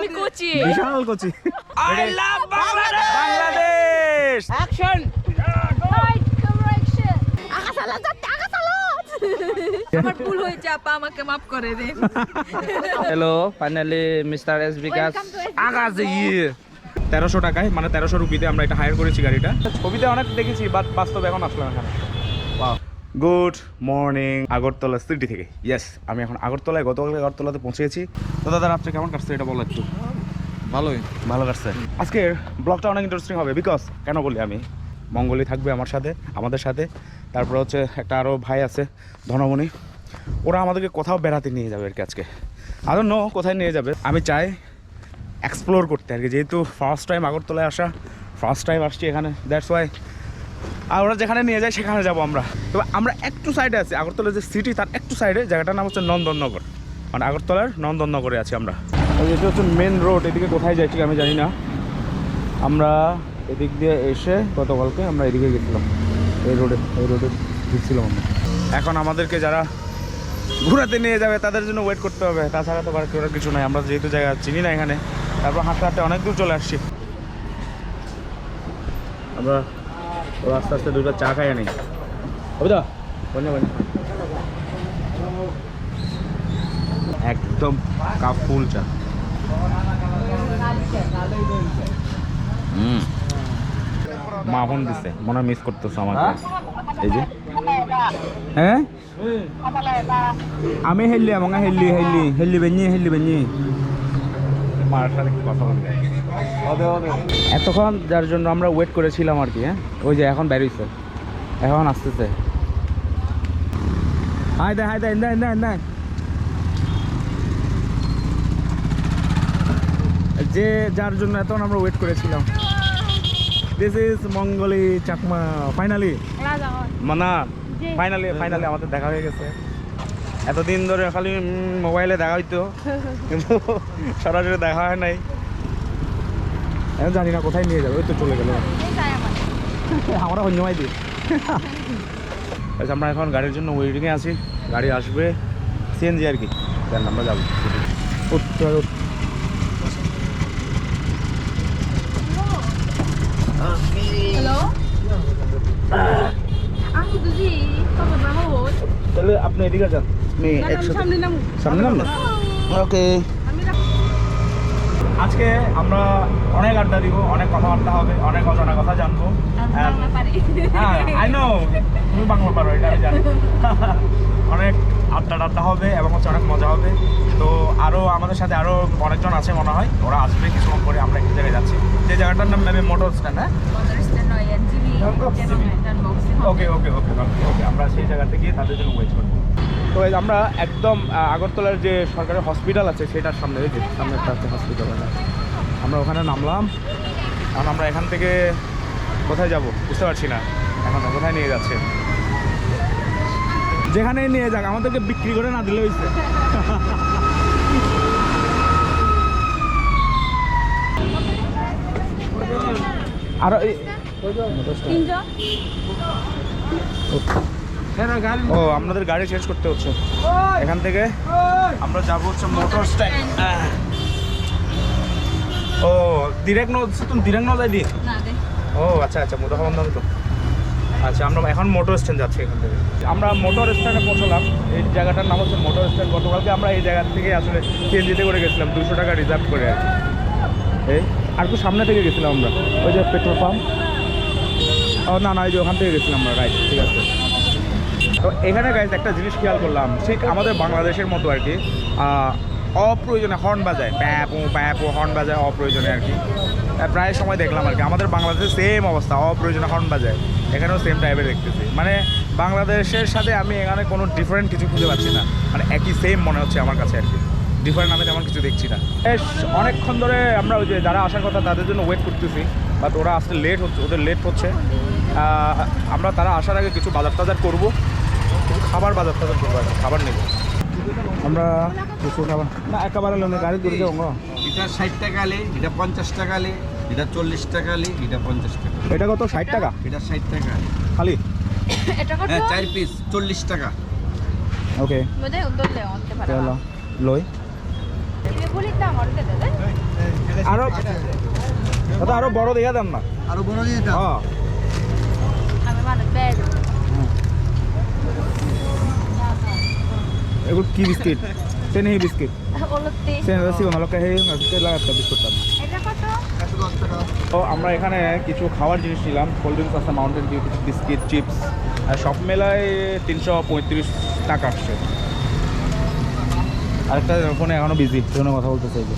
আমি কোচি। বিশাল Kochi. I love Bangladesh! Bangladesh আমার ভুল হয়েছে আপা আমাকে মাফ করে দেন। Hello finally mister S Bikash Akash ইয়ে তেরোশো টাকায় মানে তেরোশো রুপিতে আমরা এটা হায়ার করেছি গাড়িটা। ছবিতে অনেক দেখেছি বাট বাস্তবে এখন আসলাম এখানে। গুড মর্নিং আগরতলা সিটি থেকে। ইয়েস আমি এখন আগরতলায় গতকাল আগরতলাতে পৌঁছেছি। তো দাদা রাত্রে কেমন কাটছে এটা বলো একটু? ভালোই। ভালো কাটছে। আজকের ব্লগটা অনেক ইন্টারেস্টিং হবে বিকজ কেন বলি আমি? মঙ্গলি থাকবে আমার সাথে আমাদের সাথে। তারপর হচ্ছে একটা আরও ভাই আছে ধনমণি। ওরা আমাদেরকে কোথাও বেড়াতে নিয়ে যাবে আর কি আজকে। আরও নো কোথায় নিয়ে যাবে। আমি চাই এক্সপ্লোর করতে আর কি যেহেতু ফার্স্ট টাইম আগরতলায় আসা ফার্স্ট টাইম আসছি এখানে দ্যাটস ওয়াই আর ওরা যেখানে নিয়ে যায়, সেখানে যাব আমরা। তবে আমরা একটু সাইডে আছি, আগরতলা যে সিটি তার একটু সাইডে জায়গাটার নাম হচ্ছে নন্দননগর। মানে আগরতলার নন্দননগরে আছি আমরা। এটা হচ্ছে মেন রোড এদিকে কোথায় যাই ঠিক আমি জানি না। আমরা এদিক দিয়ে এসে গতকালকে আমরা এদিকে গেছিলাম। এই রোডে এই রোডে ঢুকছিলাম আমরা। এখন আমাদেরকে যারা ঘোরাতে নিয়ে যাবে, তাদের জন্য ওয়েট করতে হবে। তাছাড়া তো করার কিছু নাই, আমরা যেহেতু জায়গা চিনি না এখানে, তারপর হাঁটতে হাঁটতে অনেক দূর চলে আসছি। আমরা ও আস্তে আস্তে দুটো চা খাই আনি। বুঝা বন্ধু বন্ধু একদম কাপ ফুল চা। হুম। মাখন দিছে মনে মিস করতেছে আমাকে। এই যে। হ্যাঁ? আমি হেললি আমাকে হেললি হেললি হেললি বেঞ্জি হেললি বেঞ্জি। মার সাথে কি কথা বলবে এতক্ষণ যার জন্য আমরা ওয়েট করেছিলাম আর কি হ্যাঁ? ওই যে এখন বেরোইছে। এখন আসতেছে। হাই দে হাই দে না না না যে যার জন্য এতক্ষণ আমরা ওয়েট করেছিলাম। This is Mongli Chakma finally মানা ফাইনালি ফাইনালি আমাদের দেখা হয়ে গেছে। এতদিন ধরে খালি মোবাইলে দেখা হইতো। কিন্তু সরাসরি দেখা হয় নাই। এখন জানি না কোথায় নিয়ে যাবে ওই তো চলে গেল। আমরা। অন্যমাই দিই আচ্ছা আমরা এখন গাড়ির জন্য ওয়েটিংয়ে আছি। গাড়ি আসবে সিএনজি আর কি। দেন আমরা যাব। রাহুল তাহলে আপনি এদিকে যান। আমি একসাথে সামনে নাম। ওকে আজকে আমরা অনেক আড্ডা দিব অনেক কথাবার্তা হবে অনেক অজানা কথা জানব। হ্যাঁ আই নো তুমি বাংলা পারো এটা আমি জানি। অনেক আড্ডা টাড্ডা হবে এবং হচ্ছে অনেক মজা হবে। তো আরও আমাদের সাথে আরও অনেকজন আছে মনে হয় ওরা আসবে কিছুক্ষণ পরে আমরা একটি জায়গায় যাচ্ছি। যে জায়গাটার নাম নেবে মোটর স্ট্যান্ড হ্যাঁ? ওকে ওকে ওকে ওকে আমরা সেই জায়গাতে গিয়ে তাদের জন্য ওয়েট করব। তো আমরা একদম আগরতলার যে সরকারি হসপিটাল আছে সেটার সামনে ওই যে সামনে একটা আছে হসপিটাল আমরা ওখানে নামলাম। কারণ আমরা এখান থেকে কোথায় যাব? বুঝতে পারছি না। এখন কোথায় নিয়ে যাচ্ছে? যেখানেই নিয়ে যাক আমাদেরকে বিক্রি করে না দিলে হয়েছে আরও ও আপনাদের গাড়ি চেঞ্জ করতে হচ্ছে। এখান থেকে আমরা যাব হচ্ছে মোটর স্ট্যান্ড ও ডিরেক্ট নো তুমি ডিরেক্ট নো যাই দি ও আচ্ছা আচ্ছা মোটর বন্ধ তো। আচ্ছা আমরা এখন মোটর স্ট্যান্ড যাচ্ছি এখান থেকে। আমরা মোটর স্ট্যান্ডে পৌঁছলাম। এই জায়গাটার নাম হচ্ছে মোটর স্ট্যান্ড গতকালকে আমরা এই জায়গা থেকে আসলে সিএনজিতে করে গেছিলাম। দুশো টাকা রিজার্ভ করে আর কি। এই আর একটু সামনে থেকে গেছিলাম আমরা। ওই যে পেট্রোল পাম্প ও না না ওই যে ওখান থেকে গেছিলাম আমরা। রাইট ঠিক আছে। তো এখানে গাইজ একটা জিনিস খেয়াল করলাম, ঠিক আমাদের বাংলাদেশের মতো আর কি অপ্রয়োজনে হর্ন বাজায়, প্যাপো প্যাপো হর্ন বাজায় অপ্রয়োজনে আর কি। প্রায় সময় দেখলাম আর কি, আমাদের বাংলাদেশে সেম অবস্থা, অপ্রয়োজনে হর্ন বাজায়। এখানেও সেম টাইপের দেখতেছি। মানে বাংলাদেশের সাথে আমি এখানে কোনো ডিফারেন্ট কিছু খুঁজে পাচ্ছি না। মানে একই সেম মনে হচ্ছে আমার কাছে আর কি। ডিফারেন্ট আমি তেমন কিছু দেখছি না। অনেকক্ষণ ধরে আমরা ওই যে যারা আসার কথা, তাদের জন্য ওয়েট করতেছি বাট ওরা আসতে লেট হচ্ছে, ওদের লেট হচ্ছে। আমরা তারা আসার আগে কিছু বাজার টাজার করব। খাবার বাজার টাজার করব খাবার নেব। আমরা কিছু খাবার না একেবারে লোনে গাড়ি দূরে যাব এটা ষাট টাকা আলে এটা পঞ্চাশ টাকা আলে এটা চল্লিশ টাকা আলে এটা পঞ্চাশ টাকা এটা কত? ষাট টাকা? এটা ষাট টাকা। খালি? হ্যাঁ চার পিস চল্লিশ টাকা। ওকে। লে তেল লই। দাম আর দাদা আরও বড় দেখা দেন না? আরও বড় দিয়ে হ্যাঁ আমি মানে বেড এগুলো কি বিস্কিট সেন হি বিস্কিট ওলতে সেন রসি বানালো কে হে কে লাগাতে বিস্কুটটা এটা কত একশো দশ টাকা তো আমরা এখানে কিছু খাওয়ার জিনিস নিলাম। কোল্ড ড্রিঙ্কস আছে মাউন্টেন ডিউ কিছু বিস্কিট চিপস আর সব মেলায় তিনশো পঁয়ত্রিশ টাকা আসছে। আরেকটা ফোনে এখনও বিজি জন্য কথা বলতে তো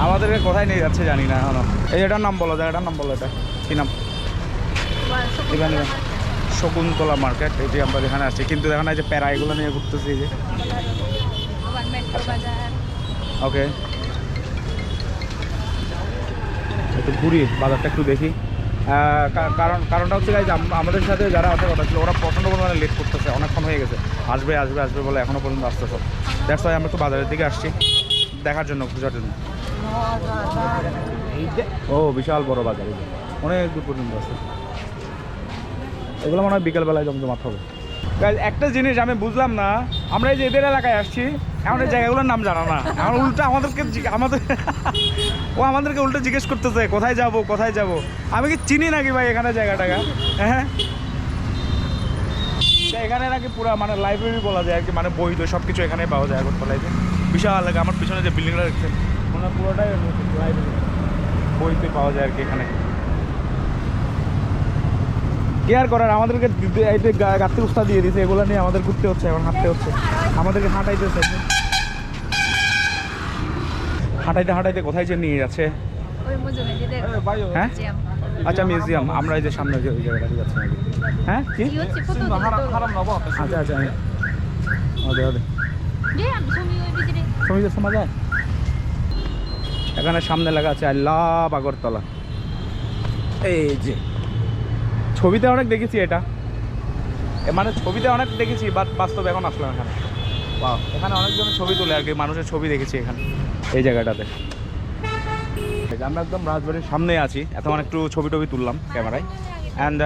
আমাদেরকে কোথায় নিয়ে যাচ্ছে জানি না এখনও। এই এটার নাম বলো জায়গাটার নাম বলো এটা। কি নাম? শকুন্তলা মার্কেট যে আমরা যেখানে আসছি কিন্তু দেখেন এই যে প্যারা, এগুলো নিয়ে ঘুরতেছি যে। ওকে একটু ঘুরি, বাজারটা একটু দেখি। কারণ, কারণটা হচ্ছে আম- আমাদের সাথে যারা আছে কথা ছিল, ওরা প্রচণ্ড পরিমাণে লেট করতেছে, অনেকক্ষণ হয়ে গেছে। আসবে আসবে আসবে বলে এখনও পর্যন্ত আসতেছে। ওয়াই আমরা একটু বাজারের দিকে আসছি, দেখার জন্য, খোঁজার জন্য। ও, বিশাল বড় বাজার অনেক দূর পর্যন্ত আছে। এগুলো মনে হয় বিকেলবেলায় জমজমাট হবে। একটা জিনিস আমি বুঝলাম না, আমরা এই যে এদের এলাকায় আসছি এমন জায়গাগুলোর নাম জানা না। এখন উল্টা আমাদেরকে আমাদের ও আমাদেরকে উল্টো জিজ্ঞেস করতেছে, কোথায় যাব কোথায় যাব? আমি কি চিনি নাকি ভাই এখানে জায়গাটাকে হ্যাঁ? এখানে নাকি পুরো মানে লাইব্রেরি বলা যায় আর কি মানে বই তো সব কিছু এখানে পাওয়া যায় আগরতলায়। বিশাল লাগে, আমার পিছনে যে বিল্ডিংটা দেখছেন। মানে পুরোটাই লাইব্রেরি বই তো পাওয়া যায় আর কি এখানে। কেয়ার করার আমাদেরকে দি- দি- এই যে গা- উস্তা দিয়ে দিয়েছে এগুলো নিয়ে আমাদের ঘুরতে হচ্ছে এখন হাঁটতে হচ্ছে। আমাদেরকে হাঁটাইতেছে। হাঁটাইতে হাঁটাইতে কোথায় যে নিয়ে যাচ্ছে? হ্যাঁ? আচ্ছা মিউজিয়াম। আমরা এই যে সামনে যে ওই জায়গাটাতে যাচ্ছি হ্যাঁ? কি? আচ্ছা আচ্ছা ওদের ওদের যে আমি এখানে সামনে লেখা আছে, আই লাভ আগরতলা। এই যে, ছবিতে অনেক দেখেছি এটা। মানে ছবিতে অনেক দেখেছি বাট বাস্তবে এখন আসলাম এখানে। এখানে অনেকজন ছবি তোলে আর কি, মানুষের ছবি দেখেছি এখানে, এই জায়গাটাতে। আমরা একদম রাজবাড়ির সামনে আছি এখন একটু ছবি টবি তুললাম ক্যামেরায়। অ্যান্ড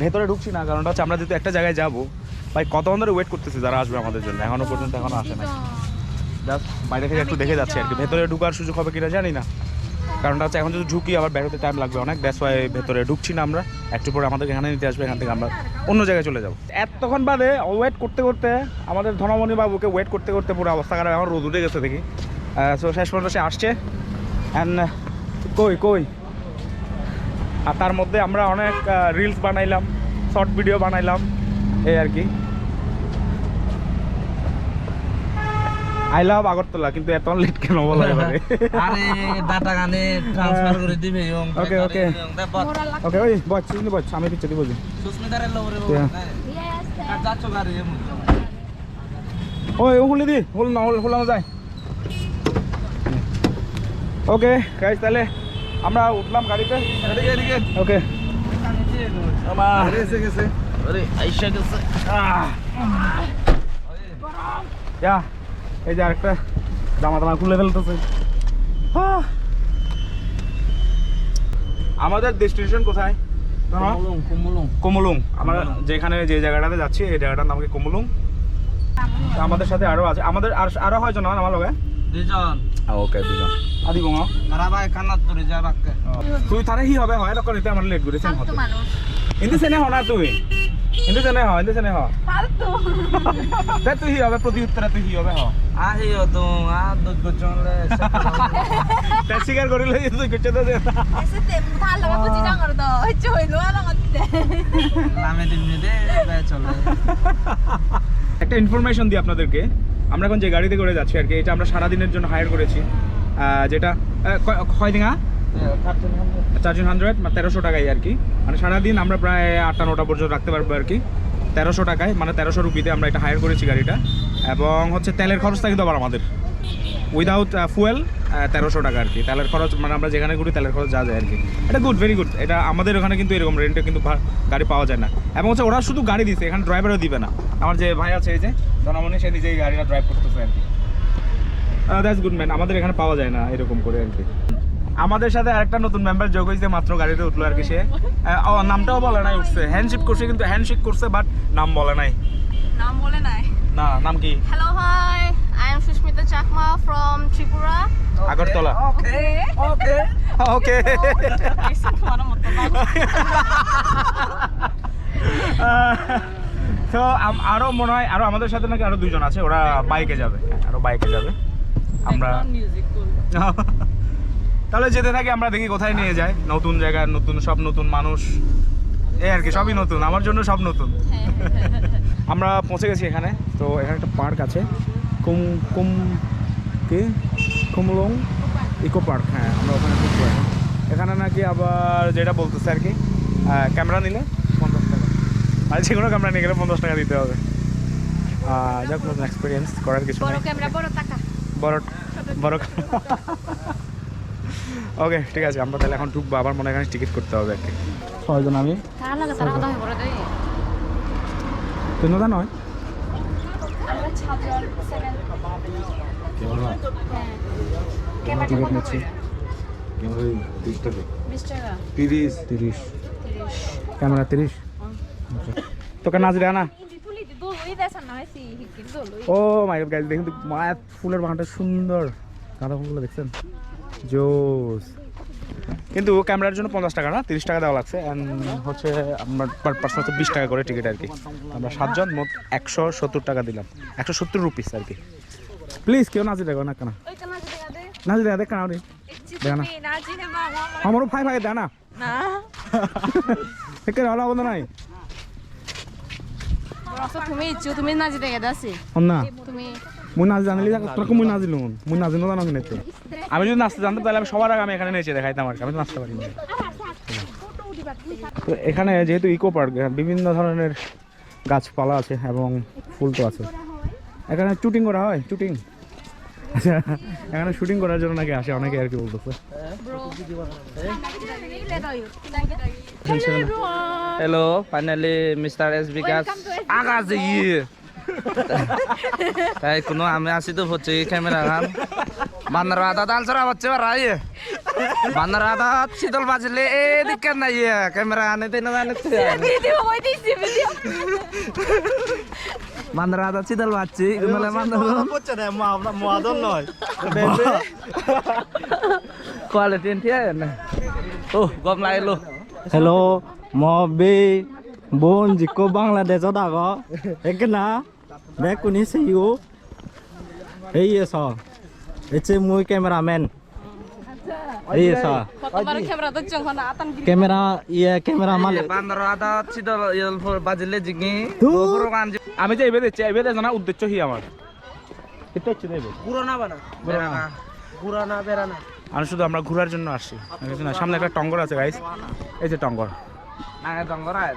ভেতরে ঢুকছি না, কারণটা হচ্ছে আমরা যেহেতু একটা জায়গায় যাব, ভাই কতক্ষণ ধরে ওয়েট করতেছি যারা আসবে আমাদের জন্য? এখনও পর্যন্ত এখনও আসে না বাইরে থেকে একটু দেখে যাচ্ছে আর কি। ভেতরে ঢুকার সুযোগ হবে কিনা জানি না। কারণটা হচ্ছে এখন যদি ঢুকি, আবার বেরোতে টাইম লাগবে অনেক। দ্যাটস ওয়াই ভেতরে ঢুকছি না আমরা। একটু পরে আমাদের এখানে নিতে আসবে, এখান থেকে আমরা অন্য জায়গায় চলে যাব। এতক্ষণ বাদে ওয়েট করতে করতে আমাদের ধনমণি বাবুকে ওয়েট করতে করতে পুরো অবস্থা খারাপ। এখন রোদ উঠে গেছে দেখি। সো শেষ পর্যন্ত সে আসছে। অ্যান্ড কই কই? আর তার মধ্যে আমরা অনেক রিলস বানাইলাম শর্ট ভিডিও বানাইলাম। এই আর কি। আই লাভ আগরতলা কিন্তু এত লেট কেন বলা এবারে আরে ডাটা গানে ট্রান্সফার করে দিবে এবং Okay, okay. ওকে ওই বচ বচ আমি পিছিয়ে দিব সুস্মিতারে লবরে যাচ্ছ গাড়ি এমন ওই ও হুলি দি হুল না হুল হুলানো যায়। ওকে গাইস তাহলে আমরা উঠলাম গাড়িতে। এদিকে এদিকে। ওকে আমার। এসে গেছে। আরে আইসা গেছে। ইয়া এই যে আরেকটা জামা টামা খুলে ফেলতেছে। আমাদের ডেস্টিনেশন কোথায়? কুমলুং কুমলুং। কোমলুং। আমরা যেখানে যে জায়গাটাতে যাচ্ছি এই জায়গাটার নাম কি কোমলুং? আমাদের সাথে আরও আছে। আমাদের আর আরও হয় জন আমার লগে? দুজন ওকে দুজন আদি বঙ্গ কান্নাত ধরে যা বাক্কা তুই তারে হি হবে? হয় তখন এতে আমার লেট করেছেন মানুষ ইন্দু সেনে হ না তুই ইন্দু সেনে হ ইন্দু সেনে হ ফালতু তে তুই হবে প্রতি উত্তরে তুই হবে হ আহিও তো আ দুগ চলে তে স্বীকার করিলে তুই দে এসে তে ভালো করে তো হচ্ছে হইল আর লাগতে নামে দিবি দে বে চলে একটা ইনফরমেশন দিই আপনাদেরকে। আমরা এখন যে গাড়িতে করে যাচ্ছি আর কি এটা আমরা সারাদিনের জন্য হায়ার করেছি। আহ, যেটা আহ, চারজন হান্ড্রেড মানে তেরোশো টাকায় আর কি। মানে সারাদিন আমরা প্রায় আটটা, নটা পর্যন্ত রাখতে পারব আর কি। তেরোশো টাকায় মানে তেরোশো রুপিতে আমরা এটা হায়ার করেছি গাড়িটা। এবং হচ্ছে তেলের খরচটা কিন্তু আবার আমাদের। উইদাউট ফুয়েল তেরোশো টাকা আর কি। তেলের খরচ মানে আমরা যেখানে ঘুরি তেলের খরচ যা যায় আর কি। এটা গুড ভেরি গুড এটা আমাদের ওখানে কিন্তু এরকম রেন্টে কিন্তু গাড়ি পাওয়া যায় না। এবং হচ্ছে ওরা শুধু গাড়ি দিচ্ছে এখানে ড্রাইভারও দিবে না। আমার যে ভাই আছে, এই যে জনমনি, সে নিজেই গাড়িটা ড্রাইভ করতেছে আর কি। দ্যাটস গুড ম্যান আমাদের এখানে পাওয়া যায় না এরকম করে আর কি। আমাদের সাথে আরেকটা নতুন মেম্বার যোগ হয়েছে মাত্র গাড়িতে উঠল আর কি সে। ও নামটাও বলে নাই উঠছে। হ্যান্ডশেক করছে কিন্তু হ্যান্ডশেক করছে বাট নাম বলে নাই। নাম বলে নাই। না নাম কি? Hello hi. I am Sushmita Chakma from Tripura. Agartala. Okay okay okay তো আরও মনে হয় আরও আমাদের সাথে নাকি আরও দুজন আছে ওরা বাইকে যাবে। আরও বাইকে যাবে। আমরা তাহলে যেতে থাকি আমরা দেখি কোথায় নিয়ে যায়। নতুন জায়গা নতুন সব নতুন মানুষ। এই আর কি সবই নতুন আমার জন্য সব নতুন। আমরা পৌঁছে গেছি এখানে তো এখানে একটা পার্ক আছে। কুম কুম কি? কুমলং? ইকো পার্ক হ্যাঁ আমরা ওখানে ঢুকবো এখানে। নাকি আবার যেটা বলতেছে আর কি ক্যামেরা নিলে পঞ্চাশ টাকা। আর যে কোনো ক্যামেরা নিয়ে গেলে পঞ্চাশ টাকা দিতে হবে। যাক নতুন এক্সপিরিয়েন্স করার কিছু বড় ক্যামেরা বড় টাকা। বড় বড়। ওকে ঠিক আছে আমরা তাহলে এখন ঢুকবো আবার মনে হয় টিকিট করতে হবে আর কি ছয়জন আমি. তিনটা নয়? টিকিট নিচ্ছি। তিরিশ তিরিশ। ক্যামেরা তিরিশ? তোকে না? ও মাই গড গাইস দেখুন তো মায়া ফুলের বাগানটা সুন্দর। গাঁদা ফুলগুলো দেখছেন? জোস। কিন্তু ক্যামেরার জন্য পঞ্চাশ টাকা না তিরিশ টাকা দেওয়া লাগছে। অ্যান্ড হচ্ছে আমার পার পার্সন হচ্ছে বিশ টাকা করে টিকিট আর কি আমরা সাতজন মোট একশো সত্তর টাকা দিলাম। একশো সত্তর রুপিস আর কি প্লিজ কেউ নাচি দেখো না কেন? নাচি দেখা দেখ কেন রে? দেখা না। আমারও ফাই ফাই দেয় না। না। এখানে হলো বন্ধু নাই। তুমি ইচ্ছু, তুমি নাজি দেখে দাসি। না তুমি মুই নাচ জানিলি তোকে মুই নাচিল মুই নাচিল জানো কিনে আমি যদি নাচতে জানতাম তাহলে আমি সবার আগে আমি এখানে নেচে দেখাইতাম আর কি আমি নাচতে পারি না তো এখানে যেহেতু ইকো পার্ক বিভিন্ন ধরনের গাছপালা আছে এবং ফুল তো আছে। এখানে শুটিং করা হয় শুটিং আচ্ছা এখানে শুটিং করার জন্য নাকি আসে অনেকে আর কি বলতেছে। Hello finally mister S Bikash আকাশে ইয়ে তাই কোনো আমি আসি তো হচ্ছে ক্যামেরা গান বান্দার আদা দাল সরা হচ্ছে রাই। বান্দার আদা শীতল বাজলে এ দিকে না ইয়ে ক্যামেরা আনে তেন আনে ভিডিও হইতেছি ভিডিও। বান্দার আদা শীতল বাজছি ইগুনলে বান্দার কোয়ালিটি এন্টিয়া না ও গম লাইলো Hello, mo be bon jiko Bangladesh da go. Ekna be kuni see you. Hey yes sir. It's a muy cameraman. Hey yes sir. কতবার ক্যামেরা তো চং না আতান গিরি Camera iya camera mal. বান্দার আদা ইয়েল বাজলে জিগি। গোবর গান আমি যে এবে দিচ্ছি এবে জানা উদ্দেশ্য কি আমার এটা হচ্ছে দেবে পুরানা বেরানা আমি শুধু আমরা ঘোরার জন্য আর না। সামনে একটা টঙ্গর আছে গাইস এই যে টঙ্গর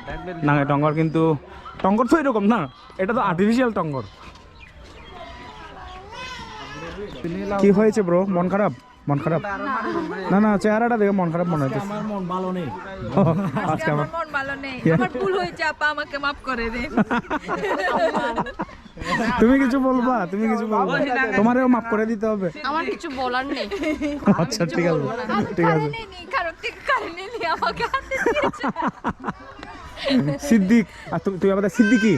দেখবে। টঙ্গর কিন্তু টঙ্গর তো এরকম না এটা তো আর্টিফিশিয়াল টঙ্গর। কি হয়েছে ব্রো মন খারাপ? মন খারাপ? না না চেহারাটা দেখে মন খারাপ মনে হচ্ছে। আমার মন ভালো নেই। আজকে আমার মন ভালো নেই। আমার ভুল হয়েছে আপা আমাকে মাফ করে দেন তুমি কিছু বলবা তুমি কিছু বলবা। তোমারও মাফ করে দিতে হবে। আমার কিছু বলার নেই। আচ্ছা ঠিক আছে ঠিক আছে। কারণে নেই কারণ থেকে কারণে নেই আমাকে হাতে দিয়েছে। সিদ্দিক আর তুমি তুই আমাদের সিদ্দিকি?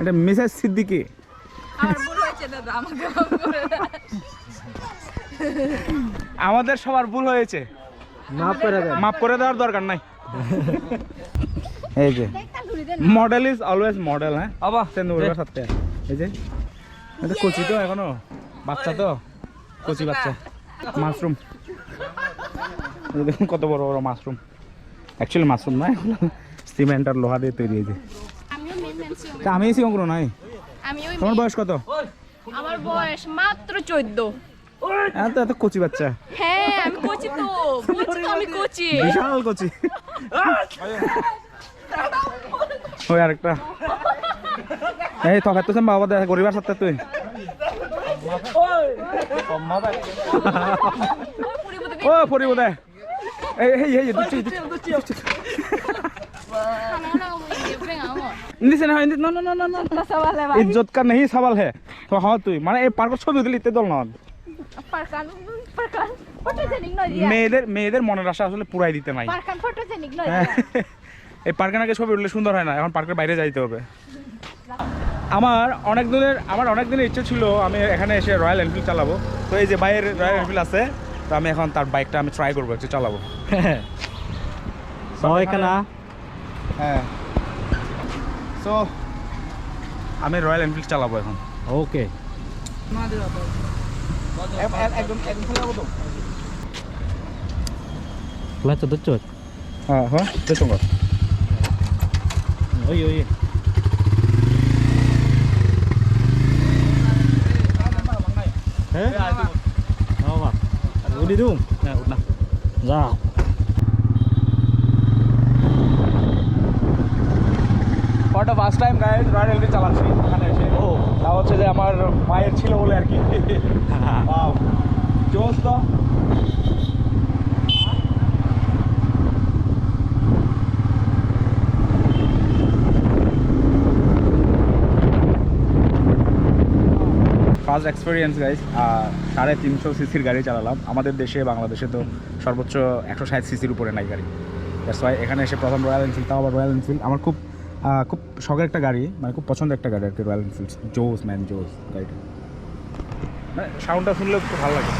এটা মিসেস সিদ্দিকি। আমার ভুল হয়েছে দাদা আমাকে মাফ করে দেন। আমাদের সবার ভুল হয়েছে। মাফ করে দেন। মাফ করে দেওয়ার দরকার নাই। এই যে। মডেল ইজ অলওয়েজ মডেল হ্যাঁ? আবা তেন্দুলকার সাথে। এই যে। এটা কচি তো এখনও? বাচ্চা তো? কচি বাচ্চা। মাশরুম। দেখুন কত বড় বড় মাশরুম। অ্যাকচুয়ালি মাশরুম না এগুলো সিমেন্ট আর লোহা দিয়ে তৈরি হয়েছে মেন মেন তা আমি এসি কোনো নাই? তোমার বয়স কত? আমার বয়স মাত্র 14 এত এত কচি বাচ্চা। হ্যাঁ আমি কোচি তো আমি কোচি। বিশাল কচি। ওই আরেকটা এই তখন তো বাবা দেখা গরিবার সাথে তুই ও পরিব দে এই এই এই দুচি দুচি ইজ্জত তুই মানে এই দল মেয়েদের মেয়েদের মনের আশা আসলে পুরাই দিতে নাই এই পার্কের আগে ছবি উঠলে সুন্দর হয় না এখন পার্কের বাইরে যাইতে হবে। আমার অনেক দিনের আমার অনেক দিনের ইচ্ছে ছিল আমি এখানে এসে রয়্যাল এনফিল্ড চালাবো। তো এই যে বাইরের রয়্যাল এনফিল্ড আছে তো আমি এখন তার বাইকটা আমি ট্রাই করব একটু চালাবো. হ্যাঁ সো আমি রয়্যাল এনফিল্ড চালাবো এখন। ওকে একদম একদম চালাবো তো Wala to dot হ্যাঁ হ্যাঁ Apa? Udah dong. হ্যাঁ উঠ না। যা। ওটা first time guide Royal Enfield চালাচ্ছি এখানে এসে। ও। তা হচ্ছে যে আমার মায়ের ছিল বলে আর কি. জোস তো ফার্স্ট এক্সপিরিয়েন্স গাইজ সাড়ে তিনশো সিসির গাড়ি চালালাম। আমাদের দেশে, বাংলাদেশে তো সর্বোচ্চ একশো ষাট সিসির উপরে নাই গাড়ি। দ্যাটস ওয়াই এখানে এসে প্রথম রয়্যাল এনফিল্ড তাও আবার রয়্যাল এনফিল্ড আমার খুব খুব শখের একটা গাড়ি মানে খুব পছন্দের একটা গাড়ি আর কি রয়্যাল এনফিল্ড জোস ম্যান জোস গাড়িটা। মানে সাউন্ডটা শুনলেও খুব ভালো লাগে।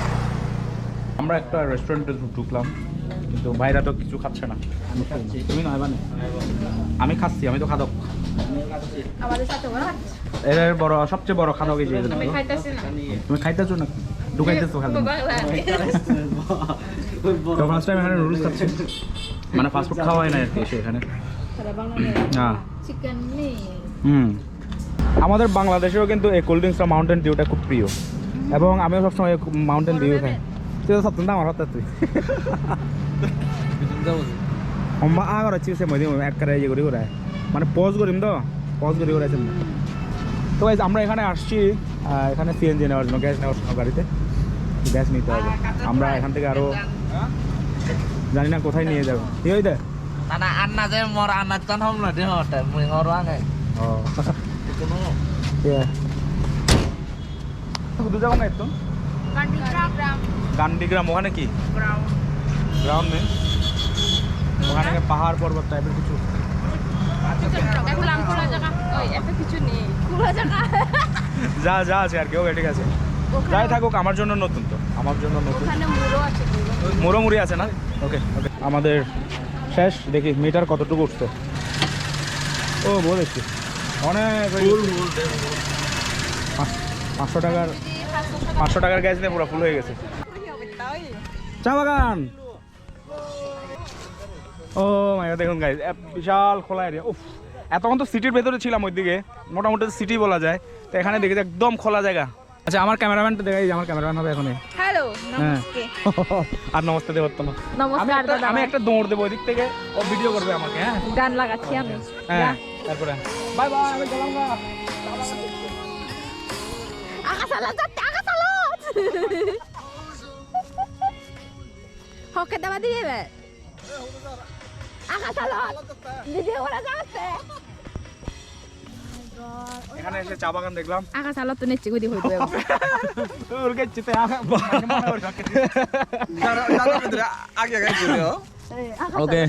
আমরা একটা রেস্টুরেন্টে ঢুকলাম, কিন্তু ভাইরা তো কিছু খাচ্ছে না। আমি খাচ্ছি। তুমি নয় মানে আমি খাচ্ছি, আমি তো খাদক। আমাদের সাথে ওরা এর বড় সবচেয়ে বড় খাদক এই যে না? তুমি খাইতেছো না ঢুকাইতেছো খালি। তো ফার্স্ট টাইম এখানে নুডলস খাচ্ছি? মানে ফাস্টফুড খাওয়া হয় না আর কি এখানে। হ্যাঁ চিকেন নি। হুম। আমাদের বাংলাদেশেও কিন্তু এই কোল্ড ড্রিঙ্কসটা মাউন্টেন ডিউটা খুব প্রিয়। এবং আমিও সবসময় মাউন্টেন ডিউ খাই। তুই তো সপ্তাহ আমার হত্যা তুই। সম্বা আগর আছে সে মধ্যে এক করে ইয়ে করি করে মানে পজ করিম তো? পজ করি করে আছেন তো guys, আমরা এখানে আসছি এখানে সিএনজি নেওয়ার জন্য গ্যাস নেওয়ার জন্য গাড়িতে। গ্যাস নিতে হবে। আমরা এখান থেকে আরও জানি না কোথায় নিয়ে যাব। কি দে Anak anak saya mau anak kan hom lah dia hotel mau ngorong eh. ও। Yeah. দু যাব না একটু গান্ডিগ্রাম ওখানে কি? গ্রাউন্ড নেই ওখানে পাহাড় পর্বত টাইপের কিছু? যা যা আছে আর কি ওকে ঠিক আছে। যাই থাকুক আমার জন্য নতুন তো। আমার জন্য নতুন। ওখানে মুড়ো আছে না? ওকে ওকে। আমাদের শেষ দেখি মিটার কতটুকু উঠছে? ও বলেছি। অনেক পাঁচ- পাঁচশো টাকার পাঁচশো টাকার গ্যাস নিয়ে পুরো ফুল হয়ে গেছে। চা বাগান! ও মাই দেখুন গাইজ বিশাল খোলা এরিয়া উফ। এতক্ষণ তো সিটির ভেতরে ছিলাম ওইদিকে মোটামুটি সিটি বলা যায়। তো এখানে দেখি যে একদম খোলা জায়গা। আচ্ছা আমার ক্যামেরাম্যানটা দেখাই আমার ক্যামেরাম্যান হবে এখন হ্যালো হ্যাঁ। নমস্তে আর নমস্তে দেবো তো আমি নমস্কার দাদা। আমি একটা দৌড় দেবো ওদিক থেকে ও ভিডিও করবে আমাকে হ্যাঁ। গান লাগাচ্ছি আমি। হ্যাঁ তারপরে। বাই বাই আমি গেলাম না যাচ্ছে হকে দাবা দিয়ে আগা দিদি ওরা যাচ্ছে। এখানে এসে চা বাগান দেখলাম। আগা সালাত তো গুদি ওর কাছে আগে আগে ওকে।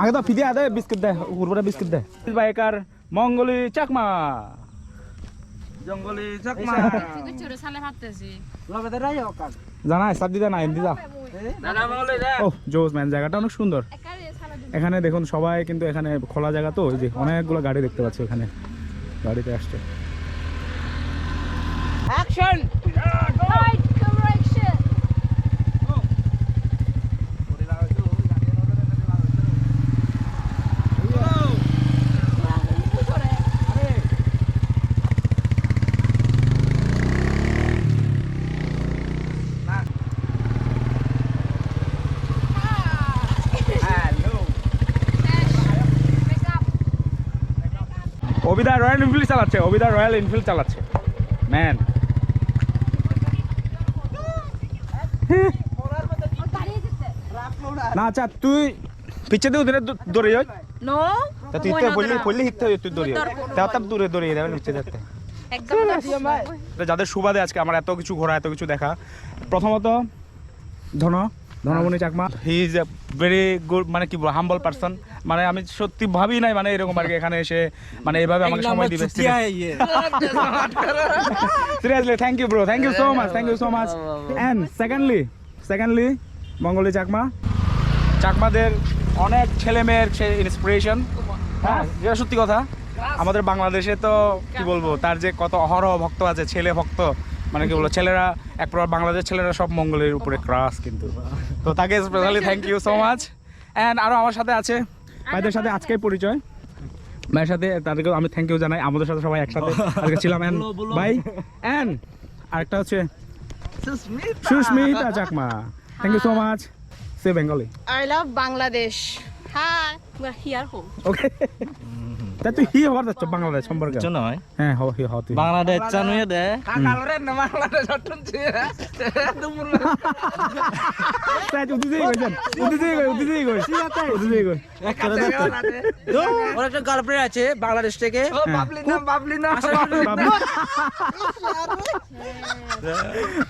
আগে ফিদে আদে বিস্কুট দে উপরে বিস্কুট দে। বাইকার মঙ্গলি চাকমা। Jonggoli চাকমা জানাই সাব দিদা না হিন্দি. ও জোস ম্যান জায়গাটা অনেক সুন্দর। এখানে দেখুন সবাই কিন্তু এখানে খোলা জায়গা তো ওই যে অনেকগুলো গাড়ি দেখতে পাচ্ছি এখানে। গাড়িতে আসছে। রাইট রয়্যাল এনফিল্ড চালাচ্ছে অবিদা রয়্যাল এনফিল্ড চালাচ্ছে। ম্যান না আচ্ছা তুই পিছে দিয়ে উধরে দৌড়ে যাই। নো তা তুই তো বললি বললি হিকতে তুই দৌড়ে তা তার দূরে দৌড়ে যাবে নিচে যেতে। যাদের সুবাদে আজকে আমার এত কিছু ঘোরা এত কিছু দেখা প্রথমত Dhan Dhanmoni Chakma. He is a very good মানে কি হাম্বল পার্সন মানে আমি সত্যি ভাবি নাই মানে এরকম আর কি এখানে এসে মানে এইভাবে আমাকে সময় দিবে। Seriously thank you bro thank you so much thank you so much and secondly secondly Mongoli Chakma. চাকমাদের অনেক ছেলে মেয়ের সে ইন্সপিরেশন হ্যাঁ যেটা সত্যি কথা। আমাদের বাংলাদেশে তো কি বলব তার যে কত অহরহ ভক্ত আছে ছেলে ভক্ত মানে কি বলব ছেলেরা এক প্রকার বাংলাদেশ ছেলেরা সব মঙ্গলের উপরে ক্রাস কিন্তু। তো তাকে specially thank you so much and আরও আমার সাথে আছে ভাইদের সাথে আজকে পরিচয়। ভাইয়ের সাথে তাদেরকে আমি থ্যাংক ইউ জানাই আমাদের সাথে সবাই একসাথে। আজকে ছিলাম এন ভাই অ্যান্ড আরেকটা হচ্ছে Susmita. Chakma. Thank you so much say Bengali I love Bangladesh হ্যাঁ হিয়ার হোম ওকে তা তুই হি হওয়ার যাচ্ছ বাংলাদেশ সম্পর্কে? কিছু নয় হ্যাঁ হ হি হ তুই। বাংলাদেশ চানুয়ে দে। কালোরে না বাংলাদেশ অট্টনছি দুপুর তাই উদি যাই গইছেন উদি যাই গই উদি যাই গই উদি যাই গই ওর একটা গার্লফ্রেন্ড আছে বাংলাদেশ থেকে। বাবলি না বাবলি না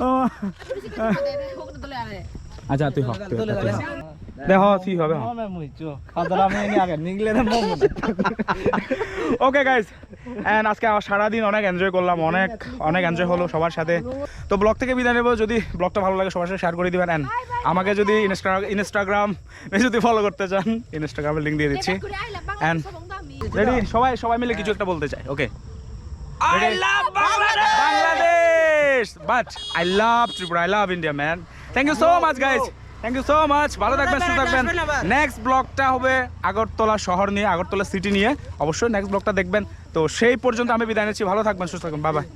ও। আচ্ছা তুই হ তুই হবে ওকে গাইস এন্ড আজকে আমার সারাদিন অনেক এনজয় করলাম অনেক অনেক এনজয় হলো সবার সাথে। তো ব্লগ থেকে বিদায় নেব যদি ব্লগটা ভালো লাগে সবার সাথে শেয়ার করে দিবেন এন্ড আমাকে যদি ইনস্টা ইনস্টাগ্রাম যদি ফলো করতে চান ইনস্টাগ্রামের লিঙ্ক দিয়ে দিচ্ছি। রেডি সবাই সবাই মিলে কিছু একটা বলতে চাই okay I love Bangladesh but I love Tripura I love India man thank you so much guys thank you so much ভালো থাকবেন সুস্থ থাকবেন। নেক্সট ব্লগটা হবে আগরতলা শহর নিয়ে আগরতলা সিটি নিয়ে। অবশ্যই নেক্সট ব্লগটা দেখবেন। তো সেই পর্যন্ত আমি বিদায় নিচ্ছি। ভালো থাকবেন সুস্থ থাকবেন। বাই